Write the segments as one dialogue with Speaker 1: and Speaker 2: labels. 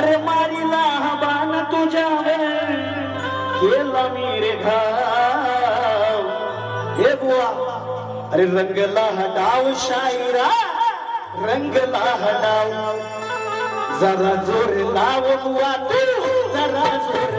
Speaker 1: अरे मारीला हा बाण तुझ्यावर केला मी रे घाव. हे बुवा अरे रंगला हटाव शायरा रंगला हटाव. जरा जोर लाव बुवा तू जरा जोर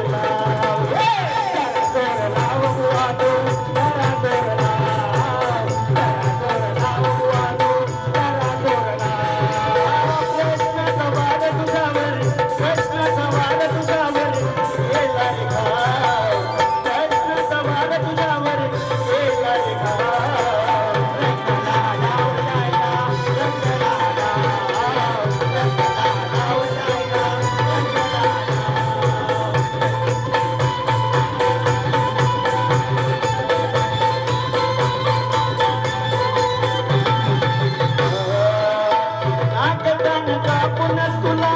Speaker 1: नाटकान कापून तुला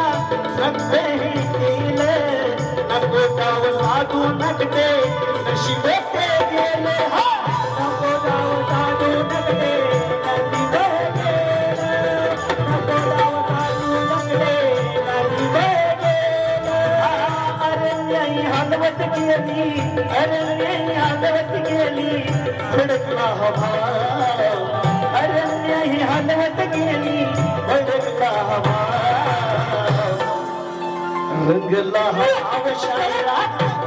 Speaker 1: सगळे केले नको गाव साधू नकटे नशिबे ते गेले। हा! नको गाव साधू नकटे नशिबे गेले। नको साधू नशिबे गेले। हलवत गेली अरण्यही हलवत गेली सडकला हवा रंगला हा